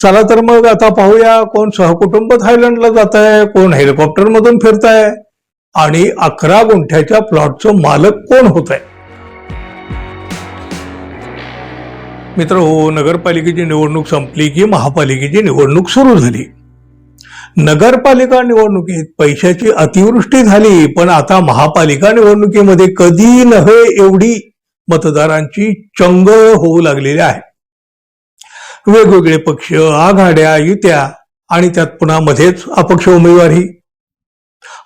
चला तर मग आता पाहूया कोण सहकुटुंब थायलंडला जात आहे कोण हेलिकॉप्टर मधून फिरत आहे आणि अकरा गुंठ्याच्या प्लॉटचं मालक कोण होत आहे मित्र हो नगरपालिकेची निवडणूक संपली की महापालिकेची निवडणूक सुरू झाली. नगरपालिका निवडणुकीत पैशाची अतिवृष्टी झाली पण आता महापालिका निवडणुकीमध्ये कधी नव्हे एवढी मतदारांची चंग होऊ लागलेली आहे. वेगवेगळे पक्ष आघाड्या युत्या आणि त्यात पुन्हा मध्येच अपक्ष उमेदवारी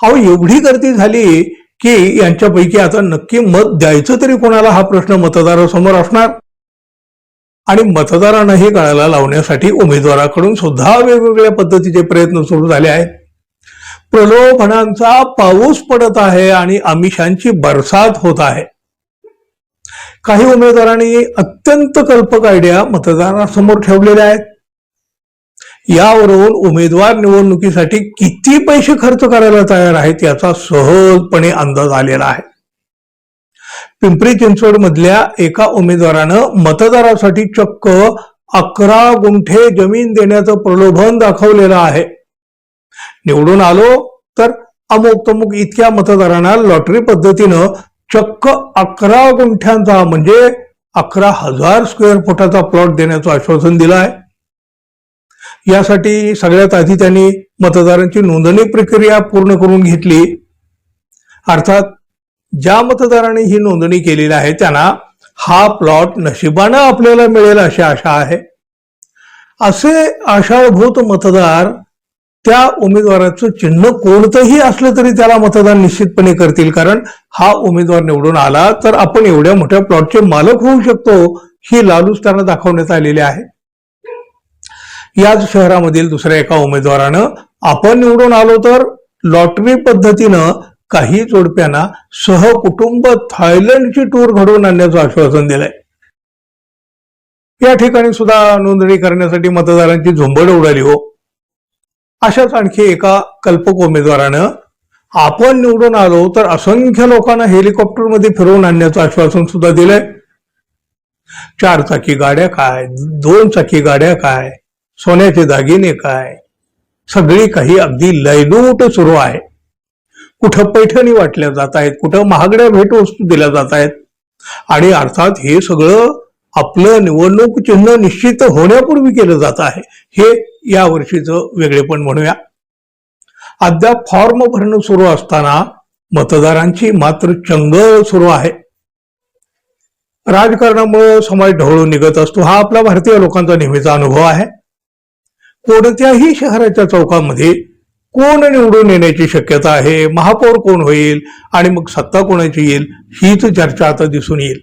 अहो एवढी गर्दी झाली की यांच्यापैकी आता नक्की मत द्यायचं तरी कोणाला हा प्रश्न मतदारासमोर असणार? आणि मतदारांनाही कळायला लावण्यासाठी उमेदवाराकडून सुद्धा वेगवेगळ्या पद्धतीचे प्रयत्न सुरू झाले आहेत. प्रलोभनांचा पाऊस पडत आहे आणि आमिषांची बरसात होत आहे. काही उमेदवारांनी अत्यंत कल्पक आयडिया मतदारांसमोर ठेवलेल्या आहेत. यावरून उमेदवार निवडणुकीसाठी किती पैसे खर्च करायला तयार आहेत याचा सहजपणे अंदाज आलेला आहे. पिंपरी चिंचवड मधल्या एका उमेदवारानं मतदारासाठी चक्क अकरा गुंठे जमीन देण्याचं प्रलोभन दाखवलेलं आहे. निवडून आलो तर अमुक तमुक इतक्या मतदारांना लॉटरी पद्धतीनं चक्क अकरा गुंठ्यांचा म्हणजे अकरा हजार स्क्वेअर फुटाचा प्लॉट देण्याचं आश्वासन दिलं आहे यासाठी सगळ्यात आधी त्यांनी मतदारांची नोंदणी प्रक्रिया पूर्ण करून घेतली. अर्थात ज्या मतदारांनी ही नोंदणी केलेली आहे त्यांना हा प्लॉट नशिबानं आपल्याला मिळेल अशी आशा आहे. असे आशाभूत मतदार त्या उमेदवाराचं चिन्ह कोणतंही असलं तरी त्याला मतदान निश्चितपणे करतील. कारण हा उमेदवार निवडून आला तर आपण एवढ्या मोठ्या प्लॉटचे मालक होऊ शकतो ही लालूच त्यांना दाखवण्यात आलेली आहे. याच शहरामधील दुसऱ्या एका उमेदवारानं आपण निवडून आलो तर लॉटरी पद्धतीनं काही जोडप्यांना सहकुटुंब थायलंडची टूर घडवून आणण्याचं आश्वासन दिलंय. या ठिकाणी सुद्धा नोंदणी करण्यासाठी मतदारांची झुंबड उडाली हो. अशाच आणखी एका कल्पक उमेदवारानं आपण निवडून आलो तर असंख्य लोकांना हेलिकॉप्टरमध्ये फिरवून आणण्याचं आश्वासन सुद्धा दिलंय. चार चाकी गाड्या काय? दोन चाकी गाड्या काय? सोन्याचे दागिने काय? सगळी काही अगदी लयलूट सुरू आहे. कुठं पैठणी वाटल्या जात आहेत? कुठं महागड्या भेटवस्तू दिल्या जात आहेत? आणि अर्थात हे सगळं आपलं निवडणूक चिन्ह निश्चित होण्यापूर्वी केलं जात आहे. हे या वर्षीचं वेगळेपण म्हणूया. अद्याप फॉर्म भरणं सुरू असताना मतदारांची मात्र चंगळ सुरू आहे. राजकारणामुळे समाज ढवळून निघत असतो हा आपला भारतीय लोकांचा नेहमीचा अनुभव आहे. कोणत्याही शहराच्या चौकामध्ये कोण निवडून येण्याची शक्यता आहे महापौर कोण होईल आणि मग सत्ता कोणाची येईल हीच चर्चा आता दिसून येईल.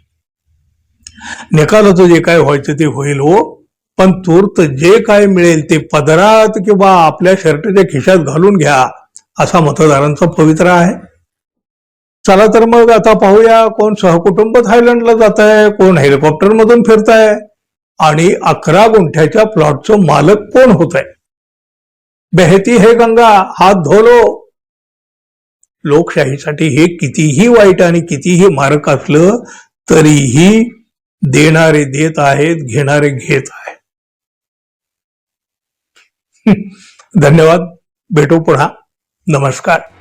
निकालाचं जे काय व्हायचं ते होईल हो पण तूर्त जे काय मिळेल ते पदरात किंवा आपल्या शर्टच्या खिशात घालून घ्या असा मतदारांचा पवित्रा आहे. चला तर मग आता पाहूया कोण सहकुटुंब थायलंडला जात आहे कोण हेलिकॉप्टर मधून फिरताय आणि अकरा गुंठ्याच्या प्लॉटचं मालक कोण होत आहे बेहती हे गंगा हात धोलो. लोकशाहीसाठी हे कितीही वाईट आणि कितीही मारक असलं तरीही देणारे देत आहेत घेणारे घेत आहेत. धन्यवाद. भेटू पुन्हा. नमस्कार.